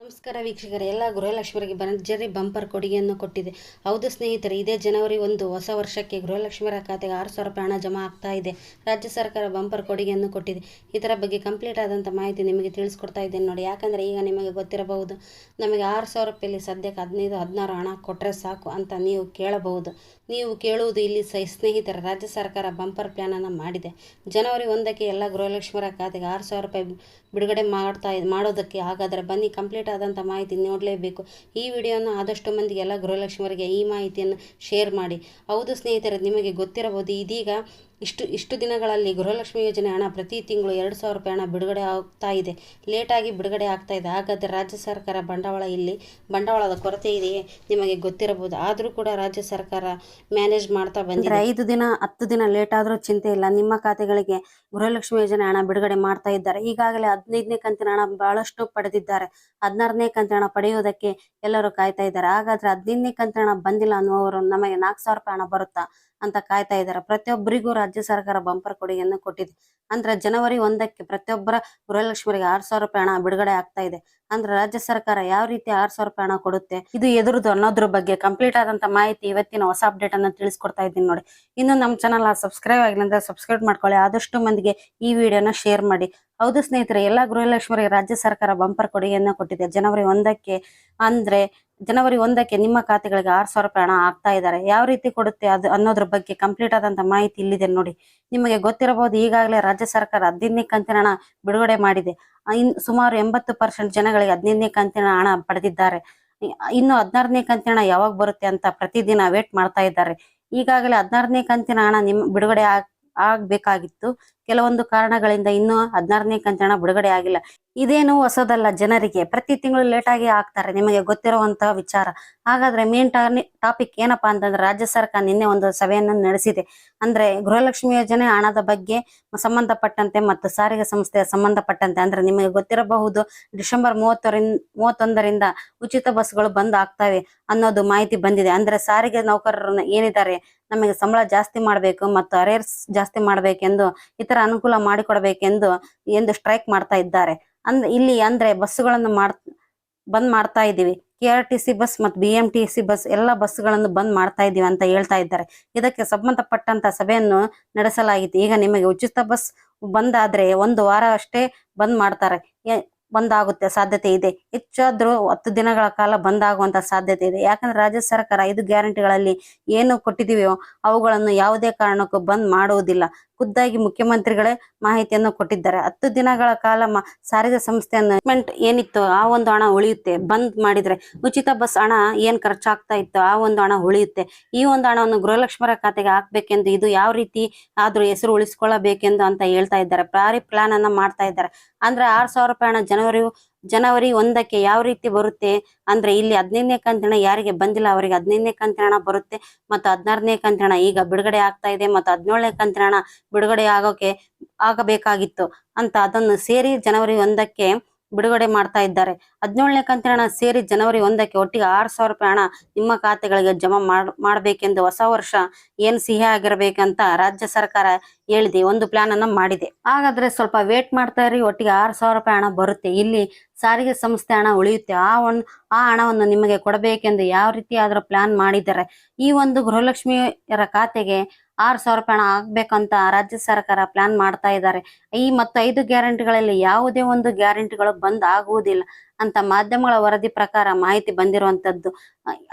ನಮಸ್ಕಾರ ವೀಕ್ಷಕರೇ, ಎಲ್ಲ ಗೃಹಲಕ್ಷ್ಮಿಯರಿಗೆ ಭರ್ಜರಿ ಬಂಪರ್ ಕೊಡುಗೆಯನ್ನು ಕೊಟ್ಟಿದೆ. ಹೌದು ಸ್ನೇಹಿತರೆ, ಇದೇ ಜನವರಿ ಒಂದು ಹೊಸ ವರ್ಷಕ್ಕೆ ಗೃಹಲಕ್ಷ್ಮಿಯರ ಖಾತೆಗೆ ಆರು ಸಾವಿರ ರೂಪಾಯಿ ಹಣ ಜಮಾ ಆಗ್ತಾ ಇದೆ. ರಾಜ್ಯ ಸರ್ಕಾರ ಬಂಪರ್ ಕೊಡುಗೆಯನ್ನು ಕೊಟ್ಟಿದೆ. ಇದರ ಬಗ್ಗೆ ಕಂಪ್ಲೀಟ್ ಆದಂಥ ಮಾಹಿತಿ ನಿಮಗೆ ತಿಳಿಸ್ಕೊಡ್ತಾ ಇದ್ದೇನೆ ನೋಡಿ. ಯಾಕಂದರೆ ಈಗ ನಿಮಗೆ ಗೊತ್ತಿರಬಹುದು, ನಮಗೆ ಆರು ಸಾವಿರ ರೂಪಾಯಲ್ಲಿ ಸದ್ಯಕ್ಕೆ ಹದಿನೈದು, ಹದಿನಾರು ಹಣ ಕೊಟ್ಟರೆ ಸಾಕು ಅಂತ ನೀವು ಕೇಳಬಹುದು. ನೀವು ಕೇಳುವುದು ಇಲ್ಲಿ ಸೈ ಸ್ನೇಹಿತರ, ರಾಜ್ಯ ಸರ್ಕಾರ ಬಂಪರ್ ಪ್ಲ್ಯಾನನ್ನು ಮಾಡಿದೆ. ಜನವರಿ ಒಂದಕ್ಕೆ ಎಲ್ಲ ಗೃಹಲಕ್ಷ್ಮಿಯರ ಖಾತೆಗೆ ಆರು ಸಾವಿರ ರೂಪಾಯಿ ಬಿಡುಗಡೆ ಮಾಡ್ತಾ, ಮಾಡೋದಕ್ಕೆ ಹಾಗಾದರೆ ಬನ್ನಿ ಕಂಪ್ಲೀಟ್ ಆದಂಥ ಮಾಹಿತಿ ನೋಡಲೇಬೇಕು. ಈ ವಿಡಿಯೋನ ಆದಷ್ಟು ಮಂದಿಗೆಲ್ಲ ಗೃಹಲಕ್ಷ್ಮಿಯವರಿಗೆ ಈ ಮಾಹಿತಿಯನ್ನು ಶೇರ್ ಮಾಡಿ. ಹೌದು ಸ್ನೇಹಿತರೆ, ನಿಮಗೆ ಗೊತ್ತಿರಬಹುದು, ಇದೀಗ ಇಷ್ಟು ಇಷ್ಟು ದಿನಗಳಲ್ಲಿ ಗೃಹಲಕ್ಷ್ಮಿ ಯೋಜನೆ ಹಣ ಪ್ರತಿ ತಿಂಗಳು ಎರಡು ಸಾವಿರ ರೂಪಾಯಿ ಹಣ ಬಿಡುಗಡೆ ಆಗ್ತಾ ಇದೆ. ಲೇಟಾಗಿ ಬಿಡುಗಡೆ ಆಗ್ತಾ ಇದೆ. ಹಾಗಾದರೆ ರಾಜ್ಯ ಸರ್ಕಾರ ಬಂಡವಾಳ ಇಲ್ಲಿ, ಬಂಡವಾಳದ ಕೊರತೆ ಇದೆಯೇ? ನಿಮಗೆ ಗೊತ್ತಿರಬಹುದು. ಆದರೂ ಕೂಡ ರಾಜ್ಯ ಸರ್ಕಾರ ಮ್ಯಾನೇಜ್ ಮಾಡ್ತಾ ಬಂದಿದೆ. ಐದು ದಿನ, ಹತ್ತು ದಿನ ಲೇಟ್ ಆದರೂ ಚಿಂತೆ ಇಲ್ಲ. ನಿಮ್ಮ ಖಾತೆಗಳಿಗೆ ಗೃಹಲಕ್ಷ್ಮಿ ಯೋಜನೆ ಹಣ ಬಿಡುಗಡೆ ಮಾಡ್ತಾ ಇದ್ದಾರೆ. ಈಗಾಗಲೇ ಹದಿನೈದನೇ ಕಂತಿನ ಹಣ ಬಹಳಷ್ಟು ಪಡೆದಿದ್ದಾರೆ. ಹದಿನಾರನೇ ಕಂತಿನ ಹಣ ಪಡೆಯುವುದಕ್ಕೆ ಎಲ್ಲರೂ ಕಾಯ್ತಾ ಇದ್ದಾರೆ. ಹಾಗಾದ್ರೆ ಹದಿನೈದನೇ ಕಂತಿನ ಹಣ ಬಂದಿಲ್ಲ ಅನ್ನುವರು ನಮಗೆ ನಾಲ್ಕು ಸಾವಿರ ರೂಪಾಯಿ ಹಣ ಬರುತ್ತಾ ಅಂತ ಕಾಯ್ತಾ ಇದ್ದಾರೆ. ಪ್ರತಿಯೊಬ್ಬರಿಗೂ ರಾಜ್ಯ ಸರ್ಕಾರ ಬಂಪರ್ ಕೊಡುಗೆಯನ್ನು ಕೊಟ್ಟಿದೆ. ಅಂದ್ರೆ ಜನವರಿ ಒಂದಕ್ಕೆ ಪ್ರತಿಯೊಬ್ಬರ ಗೃಹಲಕ್ಷ್ಮಿಗೆ ಆರು ಸಾವಿರ ರೂಪಾಯಿ ಹಣ ಬಿಡುಗಡೆ ಆಗ್ತಾ ಇದೆ. ಅಂದ್ರೆ ರಾಜ್ಯ ಸರ್ಕಾರ ಯಾವ ರೀತಿ ಆರು ಸಾವಿರ ರೂಪಾಯಿ ಹಣ ಕೊಡುತ್ತೆ, ಇದು ಎದುರುದು ಅನ್ನೋದ್ರ ಬಗ್ಗೆ ಕಂಪ್ಲೀಟ್ ಆದಂತ ಮಾಹಿತಿ ಇವತ್ತಿನ ಹೊಸ ಅಪ್ಡೇಟ್ ಅನ್ನ ತಿಳಿಸ್ಕೊಡ್ತಾ ಇದ್ದೀನಿ ನೋಡಿ. ಇನ್ನು ನಮ್ಮ ಚಾನಲ್ ಸಬ್ಸ್ಕ್ರೈಬ್ ಆಗಿಲ್ಲ ಅಂದ್ರೆ ಸಬ್ಸ್ಕ್ರೈಬ್ ಮಾಡ್ಕೊಳ್ಳಿ, ಆದಷ್ಟು ಮಂದಿಗೆ ಈ ವಿಡಿಯೋನ ಶೇರ್ ಮಾಡಿ. ಹೌದು ಸ್ನೇಹಿತರೆ, ಎಲ್ಲಾ ಗೃಹಲಕ್ಷ್ಮಿಗೆ ರಾಜ್ಯ ಸರ್ಕಾರ ಬಂಪರ್ ಕೊಡುಗೆಯನ್ನು ಕೊಟ್ಟಿದೆ. ಜನವರಿ ಒಂದಕ್ಕೆ ಅಂದ್ರೆ ಜನವರಿ ಒಂದಕ್ಕೆ ನಿಮ್ಮ ಖಾತೆಗಳಿಗೆ ಆರು ಸಾವಿರ ರೂಪಾಯಿ ಹಣ ಆಗ್ತಾ ಇದ್ದಾರೆ. ಯಾವ ರೀತಿ ಕೊಡುತ್ತೆ ಅದು ಅನ್ನೋದ್ರ ಬಗ್ಗೆ ಕಂಪ್ಲೀಟ್ ಆದಂತ ಮಾಹಿತಿ ಇಲ್ಲಿದೆ ನೋಡಿ. ನಿಮಗೆ ಗೊತ್ತಿರಬಹುದು ಈಗಾಗಲೇ ರಾಜ್ಯ ಸರ್ಕಾರ ಹದಿನೈದನೇ ಕಂತಿನ ಹಣ ಬಿಡುಗಡೆ ಮಾಡಿದೆ. ಸುಮಾರು ಎಂಬತ್ತು ಪರ್ಸೆಂಟ್ ಜನಗಳಿಗೆ ಹದಿನೈದನೇ ಕಂತಿನ ಹಣ ಪಡೆದಿದ್ದಾರೆ. ಇನ್ನು ಹದಿನಾರನೇ ಕಂತಿನ ಹಣ ಯಾವಾಗ ಬರುತ್ತೆ ಅಂತ ಪ್ರತಿದಿನ ವೇಟ್ ಮಾಡ್ತಾ ಇದ್ದಾರೆ. ಈಗಾಗಲೇ ಹದಿನಾರನೇ ಕಂತಿನ ಹಣ ನಿಮ್ ಬಿಡುಗಡೆ ಆಗ್, ಆಗ್ಬೇಕಾಗಿತ್ತು. ಕೆಲವೊಂದು ಕಾರಣಗಳಿಂದ ಇನ್ನೂ ಹದಿನಾರನೇ ಕಂತಿನ ಹಣ ಬಿಡುಗಡೆ ಆಗಿಲ್ಲ. ಇದೇನು ಹೊಸದಲ್ಲ ಜನರಿಗೆ. ಪ್ರತಿ ತಿಂಗಳು ಲೇಟ್ ಆಗಿ ಆಗ್ತಾರೆ ನಿಮಗೆ ಗೊತ್ತಿರುವಂತಹ ವಿಚಾರ. ಹಾಗಾದ್ರೆ ಮೇನ್ ಟಾಪಿಕ್ ಏನಪ್ಪಾ ಅಂತಂದ್ರೆ ರಾಜ್ಯ ಸರ್ಕಾರ ನಿನ್ನೆ ಒಂದು ಸಭೆಯನ್ನು ನಡೆಸಿದೆ. ಅಂದ್ರೆ ಗೃಹಲಕ್ಷ್ಮಿ ಯೋಜನೆ, ಹಣದ ಬಗ್ಗೆ ಸಂಬಂಧಪಟ್ಟಂತೆ ಮತ್ತು ಸಾರಿಗೆ ಸಂಸ್ಥೆಯ ಸಂಬಂಧಪಟ್ಟಂತೆ. ಅಂದ್ರೆ ನಿಮಗೆ ಗೊತ್ತಿರಬಹುದು, ಡಿಸೆಂಬರ್ ಮೂವತ್ತರಿಂದ, ಮೂವತ್ತೊಂದರಿಂದ ಉಚಿತ ಬಸ್ಗಳು ಬಂದ್ ಆಗ್ತವೆ ಅನ್ನೋದು ಮಾಹಿತಿ ಬಂದಿದೆ. ಅಂದ್ರೆ ಸಾರಿಗೆ ನೌಕರರು ಏನಿದ್ದಾರೆ ನಮಗೆ ಸಂಬಳ ಜಾಸ್ತಿ ಮಾಡಬೇಕು ಮತ್ತು ಅರೇರ್ಸ್ ಜಾಸ್ತಿ ಮಾಡಬೇಕೆಂದು, ಇತರ ಅನುಕೂಲ ಮಾಡಿಕೊಡಬೇಕೆಂದು, ಎಂದು ಸ್ಟ್ರೈಕ್ ಮಾಡ್ತಾ ಇದ್ದಾರೆ. ಅಂದ್ ಇಲ್ಲಿ ಅಂದ್ರೆ ಬಸ್ಸುಗಳನ್ನು ಮಾಡ್, ಬಂದ್ ಮಾಡ್ತಾ ಇದೀವಿ K R T C bus ಮತ್ತು B M T C bus ಎಲ್ಲ ಬಸ್ಗಳನ್ನು ಬಂದ್ ಮಾಡ್ತಾ ಇದೀವಿ ಅಂತ ಹೇಳ್ತಾ ಇದ್ದಾರೆ. ಇದಕ್ಕೆ ಸಂಬಂಧಪಟ್ಟಂತ ಸಭೆಯನ್ನು ನಡೆಸಲಾಗಿತ್ತು. ಈಗ ನಿಮಗೆ ಉಚಿತ ಬಸ್ ಬಂದಾದ್ರೆ ಒಂದು ವಾರ ಅಷ್ಟೇ ಬಂದ್ ಮಾಡ್ತಾರೆ. ಬಂದ್ ಆಗುತ್ತೆ ಸಾಧ್ಯತೆ ಇದೆ. ಹೆಚ್ಚಾದ್ರೂ ಹತ್ತು ದಿನಗಳ ಕಾಲ ಬಂದ್ ಆಗುವಂತ ಸಾಧ್ಯತೆ ಇದೆ. ಯಾಕಂದ್ರೆ ರಾಜ್ಯ ಸರ್ಕಾರ ಐದು ಗ್ಯಾರಂಟಿಗಳಲ್ಲಿ ಏನು ಕೊಟ್ಟಿದೀವೋ ಅವುಗಳನ್ನು ಯಾವುದೇ ಕಾರಣಕ್ಕೂ ಬಂದ್ ಮಾಡುವುದಿಲ್ಲ. ಖುದ್ದಾಗಿ ಮುಖ್ಯಮಂತ್ರಿಗಳೇ ಮಾಹಿತಿಯನ್ನು ಕೊಟ್ಟಿದ್ದಾರೆ. ಹತ್ತು ದಿನಗಳ ಕಾಲ ಸಾರಿಗೆ ಸಂಸ್ಥೆಯನ್ನು ಏನಿತ್ತು, ಆ ಒಂದು ಹಣ ಉಳಿಯುತ್ತೆ. ಬಂದ್ ಮಾಡಿದ್ರೆ ಉಚಿತ ಬಸ್ ಹಣ ಏನ್ ಖರ್ಚಾಗ್ತಾ ಇತ್ತು, ಆ ಒಂದು ಹಣ ಉಳಿಯುತ್ತೆ. ಈ ಒಂದು ಹಣವನ್ನು ಗೃಹಲಕ್ಷ್ಮರ ಖಾತೆಗೆ ಹಾಕ್ಬೇಕೆಂದು ಇದು ಯಾವ ರೀತಿ ಆದ್ರೂ ಹೆಸರು ಉಳಿಸ್ಕೊಳ್ಳಬೇಕೆಂದು ಅಂತ ಹೇಳ್ತಾ ಇದ್ದಾರೆ. ಪ್ರಾರಿ ಪ್ಲಾನ್ ಅನ್ನ ಮಾಡ್ತಾ ಇದ್ದಾರೆ. ಅಂದ್ರೆ ಆರ್ ಸಾವಿರ ರೂಪಾಯಿ ಹಣ ಜನವರಿ ಜನವರಿ ಒಂದಕ್ಕೆ ಯಾವ ರೀತಿ ಬರುತ್ತೆ? ಅಂದ್ರೆ ಇಲ್ಲಿ ಹದಿನೈದನೇ ಕಂತಿನ ಯಾರಿಗೆ ಬಂದಿಲ್ಲ, ಅವರಿಗೆ ಹದಿನೈದನೇ ಕಂತಿನ ಬರುತ್ತೆ ಮತ್ತು ಹದಿನಾರನೇ ಕಂತಿನ ಈಗ ಬಿಡುಗಡೆ ಆಗ್ತಾ ಇದೆ ಮತ್ತು ಹದಿನೇಳನೇ ಕಂತಿನ ಬಿಡುಗಡೆ ಆಗೋಕೆ ಆಗಬೇಕಾಗಿತ್ತು ಅಂತ ಅದನ್ನು ಸೇರಿ ಜನವರಿ ಒಂದಕ್ಕೆ ಬಿಡುಗಡೆ ಮಾಡ್ತಾ ಇದ್ದಾರೆ. ಹದಿನೇಳನೇ ಕಂತಿನ ಹಣ ಸೇರಿ ಜನವರಿ ಒಂದಕ್ಕೆ ಒಟ್ಟಿಗೆ ಆರು ಸಾವಿರ ರೂಪಾಯಿ ಹಣ ನಿಮ್ಮ ಖಾತೆಗಳಿಗೆ ಜಮಾ ಮಾಡ್, ಮಾಡಬೇಕೆಂದು ಹೊಸ ವರ್ಷ ಏನ್ ಸಿಹಿ ಆಗಿರ್ಬೇಕಂತ ರಾಜ್ಯ ಸರ್ಕಾರ ಹೇಳಿದೆ. ಒಂದು ಪ್ಲಾನ್ ಅನ್ನ ಮಾಡಿದೆ. ಹಾಗಾದ್ರೆ ಸ್ವಲ್ಪ ವೇಟ್ ಮಾಡ್ತಾ ಇರಿ. ಒಟ್ಟಿಗೆ ಆರು ಸಾವಿರ ರೂಪಾಯಿ ಹಣ ಬರುತ್ತೆ. ಇಲ್ಲಿ ಸಾರಿಗೆ ಸಂಸ್ಥೆ ಹಣ ಉಳಿಯುತ್ತೆ. ಆ ಒಂದು ಆ ಹಣವನ್ನು ನಿಮಗೆ ಕೊಡಬೇಕೆಂದು ಯಾವ ರೀತಿ ಆದ್ರೂ ಪ್ಲಾನ್ ಮಾಡಿದ್ದಾರೆ. ಈ ಒಂದು ಗೃಹಲಕ್ಷ್ಮಿಯರ ಖಾತೆಗೆ ಆರು ಸಾವಿರ ರೂಪಾಯಿ ಹಣ ಆಗ್ಬೇಕಂತ ರಾಜ್ಯ ಸರ್ಕಾರ ಪ್ಲಾನ್ ಮಾಡ್ತಾ ಇದ್ದಾರೆ ಈ ಮತ್ತು ಐದು ಗ್ಯಾರಂಟಿಗಳಲ್ಲಿ ಯಾವುದೇ ಒಂದು ಗ್ಯಾರಂಟಿಗಳು ಬಂದ್ ಆಗುವುದಿಲ್ಲ ಅಂತ ಮಾಧ್ಯಮಗಳ ವರದಿ ಪ್ರಕಾರ ಮಾಹಿತಿ ಬಂದಿರುವಂತದ್ದು.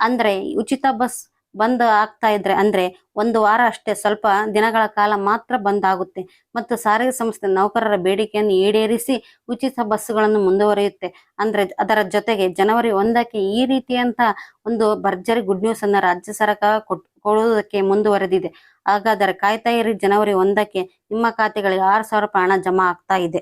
ಅಂದ್ರೆ ಉಚಿತ ಬಸ್ ಬಂದ್ ಆಗ್ತಾ ಇದ್ರೆ ಅಂದ್ರೆ ಒಂದು ವಾರ ಅಷ್ಟೇ ಸ್ವಲ್ಪ ದಿನಗಳ ಕಾಲ ಮಾತ್ರ ಬಂದ್ ಆಗುತ್ತೆ. ಮತ್ತು ಸಾರಿಗೆ ಸಂಸ್ಥೆ ನೌಕರರ ಬೇಡಿಕೆಯನ್ನು ಈಡೇರಿಸಿ ಉಚಿತ ಬಸ್ಗಳನ್ನು ಮುಂದುವರಿಯುತ್ತೆ. ಅಂದ್ರೆ ಅದರ ಜೊತೆಗೆ ಜನವರಿ ಒಂದಕ್ಕೆ ಈ ರೀತಿಯಂತ ಒಂದು ಭರ್ಜರಿ ಗುಡ್ ನ್ಯೂಸ್ ಅನ್ನ ರಾಜ್ಯ ಸರ್ಕಾರ ಕೊಟ್ ಕೊಡುವುದಕ್ಕೆ ಮುಂದುವರೆದಿದೆ. ಹಾಗಾದರೆ ಕಾಯ್ತಾ ಇರಿ ಜನವರಿ ಒಂದಕ್ಕೆ ನಿಮ್ಮ ಖಾತೆಗಳಿಗೆ ಆರು ಸಾವಿರ ರೂಪಾಯಿ ಹಣ ಜಮಾ ಆಗ್ತಾ ಇದೆ.